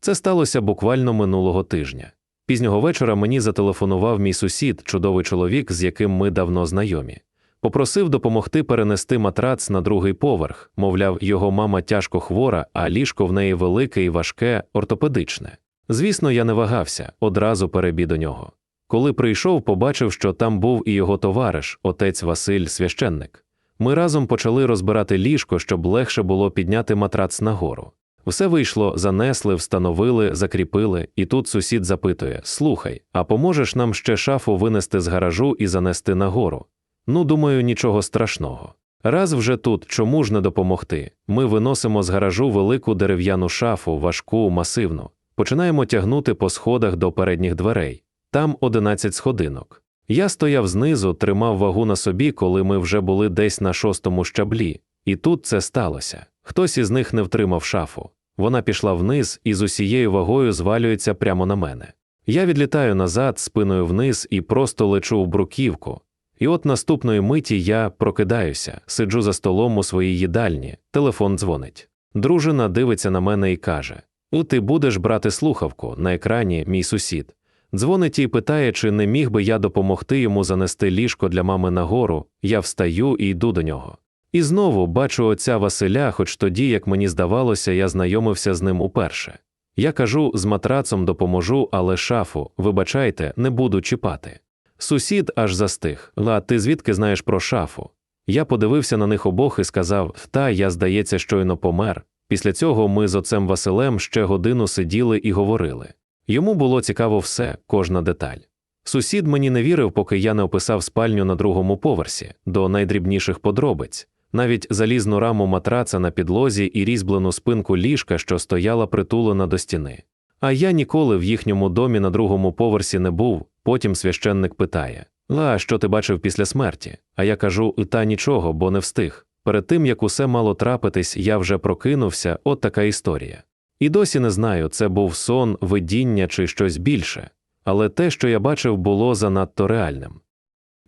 Це сталося буквально минулого тижня. Пізнього вечора мені зателефонував мій сусід, чудовий чоловік, з яким ми давно знайомі. Попросив допомогти перенести матрац на другий поверх, мовляв, його мама тяжко хвора, а ліжко в неї велике і важке, ортопедичне. Звісно, я не вагався, одразу перебіг до нього. Коли прийшов, побачив, що там був і його товариш, отець Василь, священник. Ми разом почали розбирати ліжко, щоб легше було підняти матрац нагору. Все вийшло, занесли, встановили, закріпили, і тут сусід запитує: Слухай, а поможеш нам ще шафу винести з гаражу і занести нагору? Ну, думаю, нічого страшного. Раз вже тут, чому ж не допомогти? Ми виносимо з гаражу велику дерев'яну шафу, важку, масивну, починаємо тягнути по сходах до передніх дверей. Там 11 сходинок. Я стояв знизу, тримав вагу на собі, коли ми вже були десь на шостому щаблі, і тут це сталося. Хтось із них не втримав шафу. Вона пішла вниз і з усією вагою звалюється прямо на мене. Я відлітаю назад, спиною вниз і просто лечу в бруківку. І от наступної миті я прокидаюся, сиджу за столом у своїй їдальні, телефон дзвонить. Дружина дивиться на мене і каже: У ти будеш брати слухавку на екрані мій сусід. Дзвонить і питає, чи не міг би я допомогти йому занести ліжко для мами нагору. Я встаю і йду до нього. І знову бачу отця Василя, хоч тоді, як мені здавалося, я знайомився з ним уперше. Я кажу, з матрацом допоможу, але шафу, вибачайте, не буду чіпати. Сусід аж застиг. Ла, ти звідки знаєш про шафу? Я подивився на них обох і сказав: Та, я, здається, щойно помер. Після цього ми з отцем Василем ще годину сиділи і говорили. Йому було цікаво все, кожна деталь. Сусід мені не вірив, поки я не описав спальню на другому поверсі, до найдрібніших подробиць, навіть залізну раму матраца на підлозі і різьблену спинку ліжка, що стояла притулена до стіни. А я ніколи в їхньому домі на другому поверсі не був. Потім священник питає: Ла, що ти бачив після смерті? А я кажу, та нічого, бо не встиг. Перед тим як усе мало трапитись, я вже прокинувся, от така історія. І досі не знаю, це був сон, видіння чи щось більше, але те, що я бачив, було занадто реальним.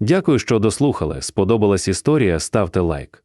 Дякую, що дослухали. Сподобалась історія, ставте лайк.